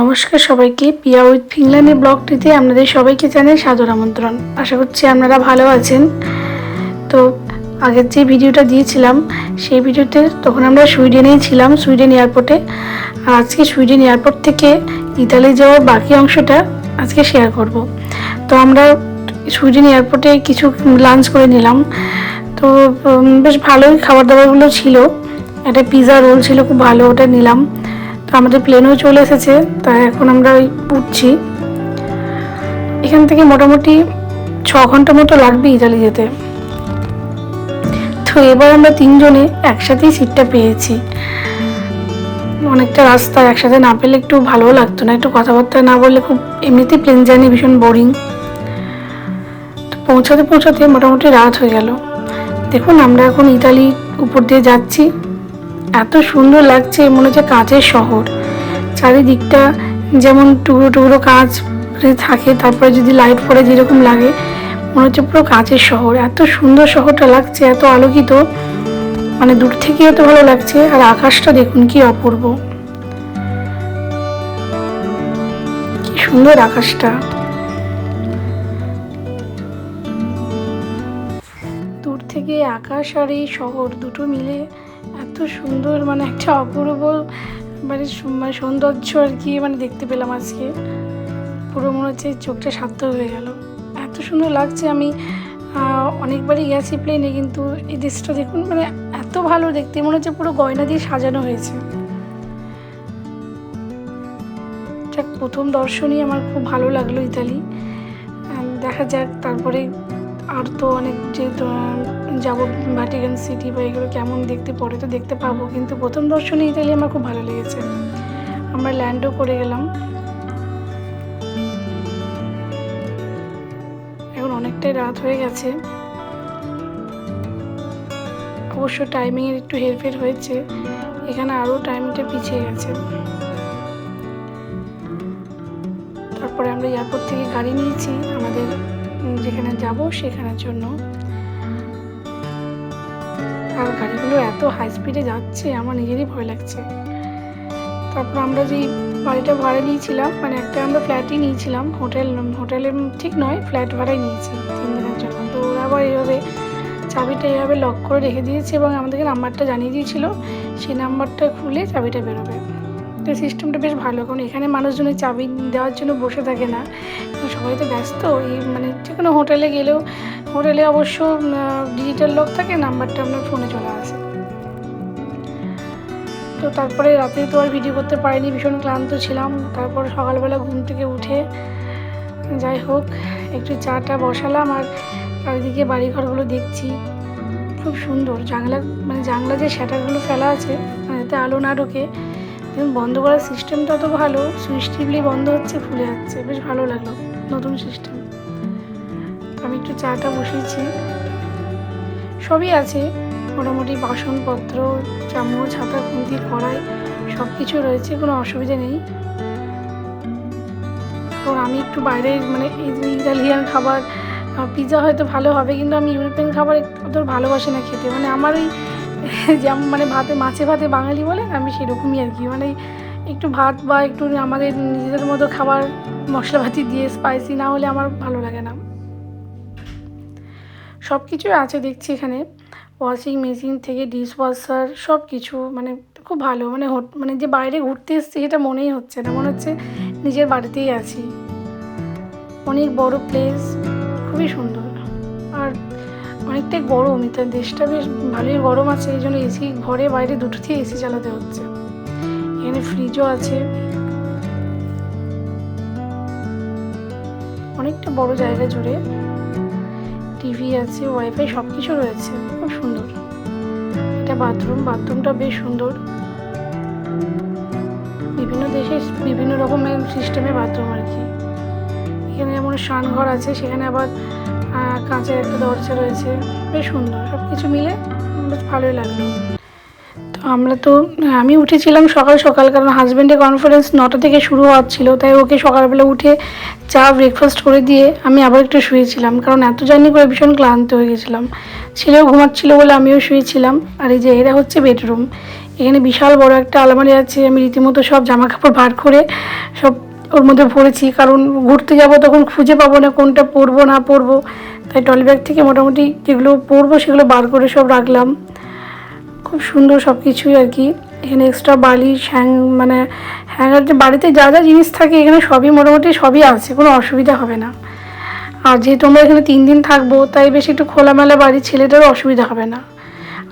নমস্কার সবাইকে। পিয়া উইথ ফিনল্যান্ডের ব্লগটিতে আপনাদের সবাইকে জানাই সাদর আমন্ত্রণ। আশা করছি আপনারা ভালো আছেন। তো আগের যে ভিডিওটা দিয়েছিলাম, সেই ভিডিওতে তখন আমরা সুইডেনেই ছিলাম, সুইডেন এয়ারপোর্টে। আর আজকে সুইডেন এয়ারপোর্ট থেকে ইতালি যাওয়ার বাকি অংশটা আজকে শেয়ার করব। তো আমরা সুইডেন এয়ারপোর্টে কিছু লাঞ্চ করে নিলাম। তো বেশ ভালোই খাবার দাবারগুলো ছিল। একটা পিৎজা রোল ছিল, খুব ভালো ওটা নিলাম। আমাদের প্লেনও চলে এসেছে, তাই এখন আমরা ওই উঠছি। এখান থেকে মোটামুটি ছ ঘণ্টা মতো লাগবে ইতালি যেতে। তো এবার আমরা তিনজনে একসাথেই সিটটা পেয়েছি। অনেকটা রাস্তা একসাথে না পেলে একটু ভালো লাগতো না, একটু কথাবার্তা না বললে খুব এমনিতেই প্লেন জার্নি ভীষণ বোরিং তো পৌঁছাতে পৌঁছাতে মোটামুটি রাত হয়ে গেল। দেখুন, আমরা এখন ইতালি উপর দিয়ে যাচ্ছি। এত সুন্দর লাগছে, মনে হচ্ছে কাঁচের শহর। চারিদিকটা যেমন টুকরো টুকরো কাঁচ থাকে, তারপরে যদি লাইট পড়ে যেরকম লাগে, মনে হচ্ছে পুরো কাঁচের শহর। এত সুন্দর শহরটা লাগছে, এত আলোকিত। মানে দূর থেকে এত ভালো লাগছে, আর আকাশটা দেখুন কি অপূর্ব। কি সুন্দর আকাশটা। দূর থেকে আকাশ আর এই শহর দুটো মিলে সুন্দর মানে একটা অপূর্ব মানে মানে সৌন্দর্য আর কি মানে দেখতে পেলাম আজকে। পুরো মনে হচ্ছে চোখটা সার্থক হয়ে গেল। এত সুন্দর লাগছে আমি অনেকবারই গেছি প্লেনে কিন্তু এই দেশটা দেখুন মানে এত ভালো দেখতে, মনে হচ্ছে পুরো গয়না দিয়ে সাজানো হয়েছে। যাক, প্রথম দর্শনই আমার খুব ভালো লাগল ইতালি। দেখা যাক, তারপরে আর তো অনেক যে যাব ভ্যাটিকান সিটি বা এগুলো কেমন দেখতে, পরে তো দেখতে পাবো। কিন্তু প্রথম দর্শনে ইতালি আমার খুব ভালো লেগেছে। আমরা ল্যান্ডও করে গেলাম। এখন অনেকটাই রাত হয়ে গেছে। অবশ্য টাইমিংয়ের একটু হেরফের হয়েছে। এখানে আরও টাইমটা পিছিয়ে গেছে। তারপরে আমরা এয়ারপোর্ট থেকে গাড়ি নিয়েছি। আমাদের যেখানে যাব সেখানের জন্য। আর গাড়িগুলো এত হাই স্পিডে যাচ্ছে, আমার নিজেরই ভয় লাগছে। তারপর আমরা যেই বাড়িটা ভাড়া নিয়েছিলাম মানে একটা আমরা ফ্ল্যাটই নিয়েছিলাম হোটেল হোটেলের ঠিক নয় ফ্ল্যাট ভাড়াই নিয়েছি তিন দিনের জন্য। তো ওরা আবার এইভাবে চাবিটা এইভাবে লক করে রেখে দিয়েছে এবং আমাদেরকে নাম্বারটা জানিয়ে দিয়েছিল, সেই নাম্বারটা খুলে চাবিটা বেরোবে। তো সিস্টেমটা বেশ ভালো, কারণ এখানে মানুষজনের চাবি দেওয়ার জন্য বসে থাকে না। সবাই তো ব্যস্ত, এই মানে যে কোনো হোটেলে গেলেও, হোটেলে অবশ্য ডিজিটাল লক থাকে, নাম্বারটা আপনার ফোনে চলে আসে। তো তারপরে রাতে তো আর ভিডিও করতে পারিনি, ভীষণ ক্লান্ত ছিলাম। তারপর সকালবেলা ঘুম থেকে উঠে, যাই হোক, একটু চাটা বসালাম আর চারিদিকে বাড়িঘরগুলো দেখছি। খুব সুন্দর, জানলা মানে জানলা যে শ্যাটারগুলো ফেলা আছে মানে যাতে আলো না ঢোকে। এবং বন্ধ করার সিস্টেমটা তো ভালো, সুইচ টিপলি বন্ধ হচ্ছে খুলে যাচ্ছে। বেশ ভালো লাগল নতুন সিস্টেম। আমি একটু চাটা বসিয়েছি। সবই আছে, মোটামুটি বাসনপত্র, চামচ ছাতা খুন্তি, কড়াই সব কিছু রয়েছে, কোনো অসুবিধা নেই। কারণ আমি একটু বাইরে মানে ইটালিয়ান খাবার পিৎজা হয়তো ভালো হবে, কিন্তু আমি ইউরোপিয়ান খাবার অত ভালোবাসি না খেতে। মানে আমার ওই যেমন মানে ভাতে, মাছে ভাতে বাঙালি বলে, আমি সেরকমই আর কি। মানে একটু ভাত বা একটু আমাদের নিজেদের মতো খাবার, মশলাপাতি দিয়ে স্পাইসি না হলে আমার ভালো লাগে না। সব কিছুই আছে দেখছি এখানে। ওয়াশিং মেশিন থেকে ডিশ ওয়াশার সব কিছু মানে খুব ভালো। মানে মানে যে বাইরে ঘুরতে এসেছি সেটা মনেই হচ্ছে না। মনে হচ্ছে নিজের বাড়িতেই আছি। অনেক বড় প্লেস খুবই সুন্দর। অনেকটাই গরম এটা দেশটা বেশ ভালোই গরম আছে, এই জন্য এসি ঘরে বাইরে দুটোতেই এসি চালাতে হচ্ছে। এখানে ফ্রিজও আছে। অনেকটা বড় জায়গা জুড়ে টিভি আছে ওয়াইফাই সব কিছু রয়েছে, খুব সুন্দর। এটা বাথরুম বাথরুমটা বেশ সুন্দর। বিভিন্ন দেশে বিভিন্ন রকমের সিস্টেমে বাথরুম আর কি। এখানে যেমন স্নানঘর আছে, সেখানে আবার কাঁচের একটা দরজা রয়েছে, বেশ সুন্দর সব কিছু মিলে বেশ ভালোই লাগল তো আমরা তো, আমি উঠেছিলাম সকাল সকাল, কারণ হাজব্যান্ডের কনফারেন্স নটা থেকে শুরু হওয়ার ছিল, তাই ওকে সকালবেলা উঠে চা ব্রেকফাস্ট করে দিয়ে আমি আবার একটু শুয়েছিলাম, কারণ এত জার্নি করে ভীষণ ক্লান্ত হয়ে গেছিলাম। ছেলেও ঘুমাচ্ছিল বলে আমিও শুয়েছিলাম, আর এই যে এরা হচ্ছে বেডরুম এখানে বিশাল বড় একটা আলমারি আছে, আমি রীতিমতো সব জামা কাপড় বার করে সব ওর মধ্যে ভরেছি, কারণ ঘুরতে যাব তখন খুঁজে পাবো না কোনটা পরবো, না পরবো। তাই টলি ব্যাগ থেকে মোটামুটি যেগুলো পরবো সেগুলো বার করে সব রাখলাম। খুব সুন্দর সব কিছুই আর কি। এখানে এক্সট্রা বালিশ, হ্যাং মানে হ্যাঙ্গার, যে বাড়িতে যা যা জিনিস থাকে এখানে সবই মোটামুটি সবই আছে, কোনো অসুবিধা হবে না। আর যেহেতু আমরা এখানে তিন দিন থাকব, তাই বেশি একটু খোলামেলা বাড়ি ছেলেটারও অসুবিধা হবে না।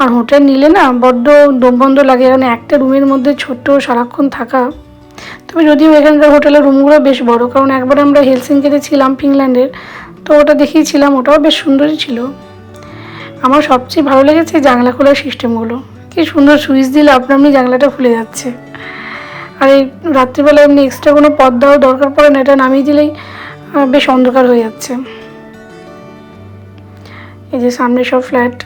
আর হোটেল নিলে না বড্ড দমবন্ধ লাগে এখানে একটা রুমের মধ্যে ছোট্ট সারাক্ষণ থাকা তবে যদিও এখানকার হোটেলের রুমগুলো বেশ বড়, কারণ একবার আমরা হেলসিঙ্কিতে ছিলাম ফিনল্যান্ডের, তো ওটা দেখিয়েছিলাম, ওটাও বেশ সুন্দরই ছিল। আমার সবচেয়ে ভালো লেগেছে জানলা খোলার সিস্টেমগুলো। কি সুন্দর সুইচ দিলে আপনা আপনি জানলাটা খুলে যাচ্ছে। আর এই রাত্রিবেলা এমনি এক্সট্রা কোনো পর্দাও দরকার পড়ে না, এটা নামিয়ে দিলেই বেশ অন্ধকার হয়ে যাচ্ছে। এই যে সামনে সব ফ্ল্যাট।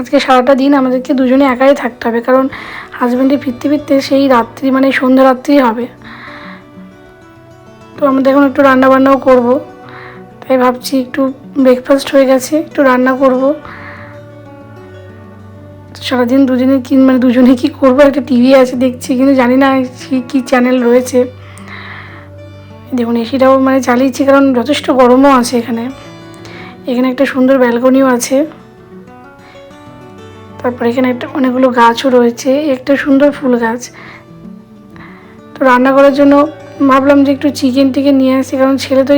আজকে সারাটা দিন আমাদেরকে দুজনে একাই থাকতে হবে, কারণ হাজব্যান্ডে ফিরতে ফিরতে সেই রাত্রি মানে সন্ধ্যা রাত্রি হবে। তো আমাদের এখন একটু রান্না বান্নাও করব। তাই ভাবছি একটু ব্রেকফাস্ট হয়ে গেছে, একটু রান্না করব। সারাদিন দুজনে কি মানে দুজনে কি করব? একটা টিভি আছে দেখছি, কিন্তু জানি না কি, কী চ্যানেল রয়েছে। দেখুন, এসিটাও মানে চালিয়েছি, কারণ যথেষ্ট গরমও আছে এখানে। এখানে একটা সুন্দর ব্যালকনিও আছে। তারপর এখানে একটা অনেকগুলো গাছও রয়েছে, একটা সুন্দর ফুল গাছ। তো রান্না করার জন্য ভাবলাম যে একটু চিকেন টিকেন নিয়ে আসি, কারণ ছেলে তো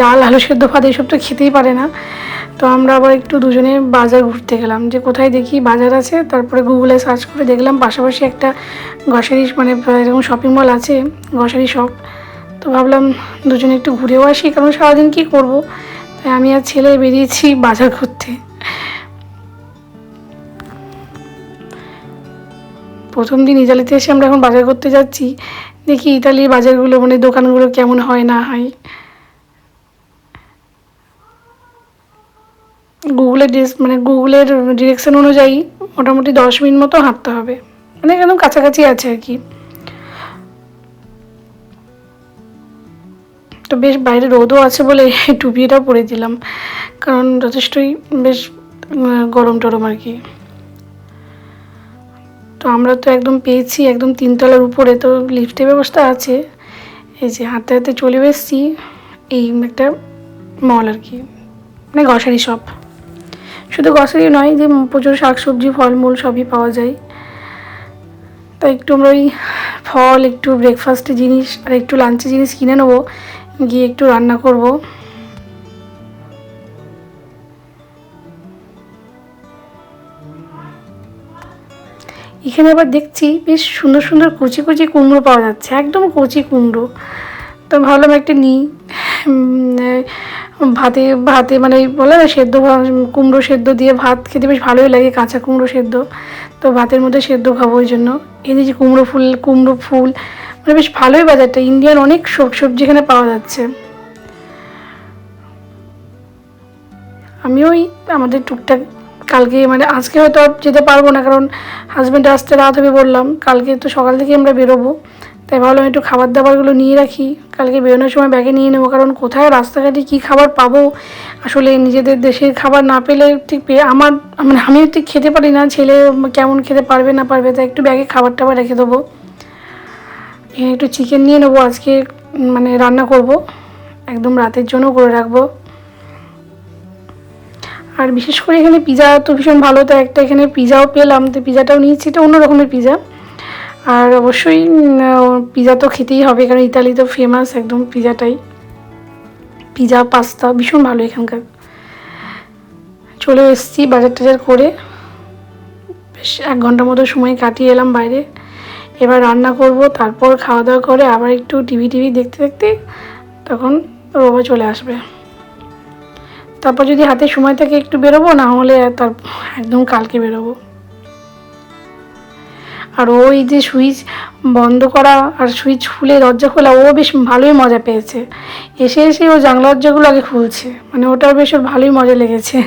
ডাল, আলু সেদ্ধ ভাত এইসব তো খেতেই পারে না। তো আমরা আবার একটু দুজনে বাজার ঘুরতে গেলাম, যে কোথায় দেখি বাজার আছে, তারপরে গুগলে সার্চ করে দেখলাম পাশাপাশি একটা গ্রসারি মানে এরকম শপিং মল আছে গ্রসারি শপ তো ভাবলাম দুজনে একটু ঘুরেও আসি, কারণ সারাদিন কী করব? তাই আমি আর ছেলে বেরিয়েছি বাজার করতে প্রথম দিন ইতালিতে এসে আমরা এখন বাজার করতে যাচ্ছি। দেখি ইতালির বাজারগুলো মানে দোকানগুলো কেমন হয়, না হয়। গুগলের ডিস মানে গুগলের ডিরেকশন অনুযায়ী মোটামুটি দশ মিনিট মতো হাঁটতে হবে। মানে একদম কাছাকাছি আছে আর কি। তো বেশ বাইরে রোদও আছে বলে এই টুপিটাও পরে দিলাম। কারণ যথেষ্টই বেশ গরম টরম আর কি। তো আমরা তো একদম পেয়েছি, একদম তিনতলার উপরে তো লিফটের ব্যবস্থা আছে। এই যে হাতে হাতে চলে এসেছি, এই একটা মল আর কি মানে গ্রসারি শপ শুধু গ্রসারি নয়, যে প্রচুর শাকসবজি, ফলমূল সবই পাওয়া যায়। তো একটু আমরা ওই ফল, একটু ব্রেকফাস্টের জিনিস, আর একটু লাঞ্চের জিনিস কিনে নেব, গিয়ে একটু রান্না করব। এখানে আবার দেখছি বেশ সুন্দর সুন্দর কুচি কুচি কুমড়ো পাওয়া যাচ্ছে, একদম কচি কুমড়ো। তো ভাবলাম একটা নিই। ভাতে ভাতে মানে বলে না, সেদ্ধ কুমড়ো সেদ্ধ দিয়ে ভাত খেতে বেশ ভালোই লাগে, কাঁচা কুমড়ো সেদ্ধ। তো ভাতের মধ্যে সেদ্ধ খাব ওই জন্য। এই যে কুমড়ো ফুল কুমড়ো ফুল মানে বেশ ভালোই বাজারটা, ইন্ডিয়ান অনেক সব, সবজি এখানে পাওয়া যাচ্ছে। আমি ওই আমাদের টুকটাক কালকে মানে আজকে হয়তো আর যেতে পারব না, কারণ হাজব্যান্ড আসতে রাত হবে বললাম। কালকে তো সকাল থেকে আমরা বেরোবো। তাই ভাবলাম একটু খাবার দাবারগুলো নিয়ে রাখি। কালকে বেরোনোর সময় ব্যাগে নিয়ে নেব, কারণ কোথায়, রাস্তাঘাটে কী খাবার পাবো? আসলে নিজেদের দেশের খাবার না পেলে ঠিক আমার মানে আমিও ঠিক খেতে পারি না, ছেলে কেমন খেতে পারবে না পারবে, তাই একটু ব্যাগে খাবার টাবার রেখে দেবো। একটু চিকেন নিয়ে নেব, আজকে মানে রান্না করব। একদম রাতের জন্য করে রাখব। আর বিশেষ করে এখানে পিজা তো ভীষণ ভালো তো একটা এখানে পিজাও পেলাম। তো পিজাটাও নিয়েছি, এটা অন্য রকমের পিজা আর অবশ্যই পিজা তো খেতেই হবে, কারণ ইতালি তো ফেমাস একদম পিজাটাই পিজা পাস্তা ভীষণ ভালো এখানকার। চলে এসেছি বাজার টাজার করে। বেশ এক ঘণ্টার মতো সময় কাটিয়ে এলাম বাইরে। এবার রান্না করব, তারপর খাওয়া দাওয়া করে আবার একটু টিভি টিভি দেখতে দেখতে তখন রোবা চলে আসবে। তারপর যদি হাতে সময় থাকে একটু বেরোবো, না হলে তার একদম কালকে বেরোবো। আর ওই যে সুইচ বন্ধ করা আর সুইচ খুলে দরজা খোলা, ও বেশ ভালোই মজা পেয়েছে। এসে এসে ও জানলা দরজাগুলো আগে খুলছে। মানে ওটার বেশ ভালোই মজা লেগেছে।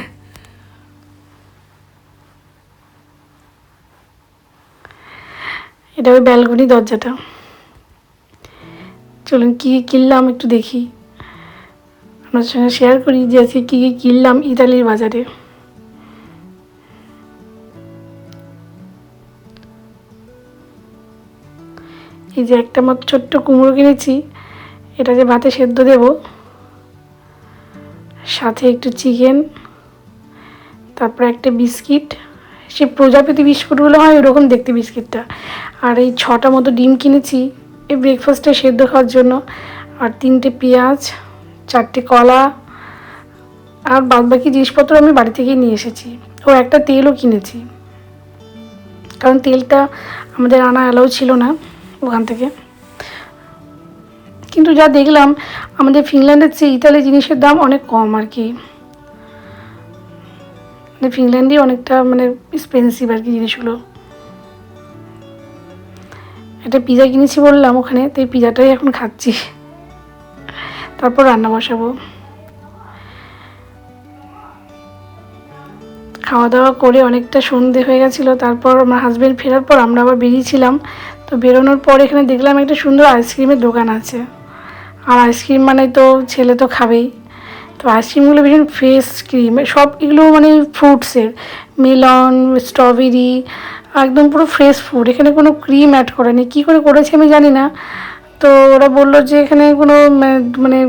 এটা ওই ব্যালকনি দরজাটা। চলুন কী কিনলাম একটু দেখি। আপনাদের সঙ্গে শেয়ার করি যে আজকে কী কী কিনলাম ইতালির বাজারে। এই যে একটা মতো ছোট্ট কুমড়ো কিনেছি, এটা যে ভাতে সেদ্ধ দেব। সাথে একটু চিকেন, তারপরে একটা বিস্কিট। সে প্রজাপতি বিস্কুটগুলো হয় ওরকম দেখতে বিস্কিটটা। আর এই ছটা মতো ডিম কিনেছি, এই ব্রেকফাস্টে সেদ্ধ খাওয়ার জন্য। আর তিনটে পেঁয়াজ চারটে কলা আর বাদ বাকি জিনিসপত্র আমি বাড়ি থেকেই নিয়ে এসেছি। ও একটা তেলও কিনেছি। কারণ তেলটা আমাদের আনা অ্যালাউ ছিল না ওখান থেকে। কিন্তু যা দেখলাম, আমাদের ফিনল্যান্ডের চেয়ে ইতালি জিনিসের দাম অনেক কম আর কি। মানে ফিনল্যান্ডই অনেকটা মানে এক্সপেন্সিভ আর কি জিনিসগুলো। একটা পিজা কিনেছি বললাম ওখানে, তো এই পিজাটাই এখন খাচ্ছি। তারপর রান্না বসাবো। খাওয়া দাওয়া করে অনেকটা সন্ধে হয়ে গেছিল, তারপর আমার হাজব্যান্ড ফেরার পর আমরা আবার বেরিয়েছিলাম তো বেরোনোর পর এখানে দেখলাম একটা সুন্দর আইসক্রিমের দোকান আছে। আর আইসক্রিম মানে তো ছেলে তো খাবেই। তো আইসক্রিমগুলো ভীষণ ফ্রেশ ক্রিম সব এগুলো মানে ফ্রুটসের মেলন স্ট্রবেরি একদম পুরো ফ্রেশ ফুড এখানে কোনো ক্রিম অ্যাড করেনি কী করে করেছে আমি জানি না। তো ওরা বলল যে এখানে কোনো মানে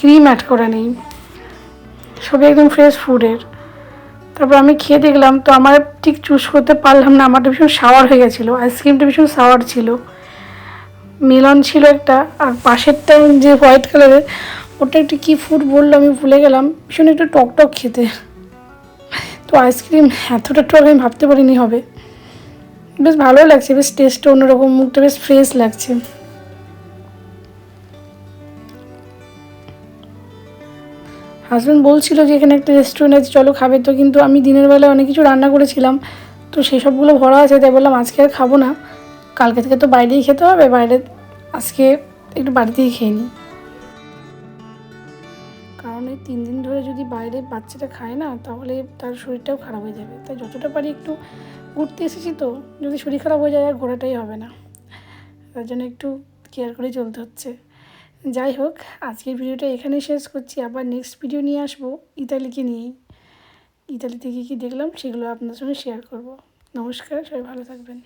ক্রিম অ্যাড করা নেই। সবই একদম ফ্রেশ ফুডের তারপর আমি খেয়ে দেখলাম, তো আমার ঠিক চুজ করতে পারলাম না আমারটা ভীষণ সাওয়ার হয়ে গেছিল আইসক্রিমটা ভীষণ সাওয়ার ছিল। মিলন ছিল একটা, আর পাশেরটা যে হোয়াইট কালারের ওটা একটু কী ফুড বলল আমি ভুলে গেলাম, ভীষণ একটু টক টক খেতে। তো আইসক্রিম এতটা টক আমি ভাবতে পারিনি হবে। বেশ ভালোই লাগছে, বেশ টেস্টটা অন্যরকম, মুখটা বেশ ফ্রেশ লাগছে। হাজব্যান্ড বলছিল যে, এখানে একটা রেস্টুরেন্ট আছে, চলো খাবে। তো কিন্তু আমি দিনের বেলায় অনেক কিছু রান্না করেছিলাম। তো সেই সবগুলো ভরা আছে, তাই বললাম, আজকে আর খাব না। কালকে থেকে তো বাইরেই খেতে হবে, বাইরে আজকে একটু বাড়িতেই খেয়ে নিই। কারণ এই তিন দিন ধরে যদি বাইরে বাচ্চাটা খায় না, তাহলে তার শরীরটাও খারাপ হয়ে যাবে। তাই যতটা পারি একটু ঘুরতে এসেছি তো, যদি শরীর খারাপ হয়ে যায় আর ঘোরাটাই হবে না। তার জন্য একটু কেয়ার করে চলতে হচ্ছে। যাই হোক, আজকের ভিডিওটা এখানে শেষ করছি। আবার নেক্সট ভিডিও নিয়ে আসব ইতালিকে নিয়েই। ইতালিতে কী কী দেখলাম সেগুলো আপনার সঙ্গে শেয়ার করব। নমস্কার, সবাই ভালো থাকবেন।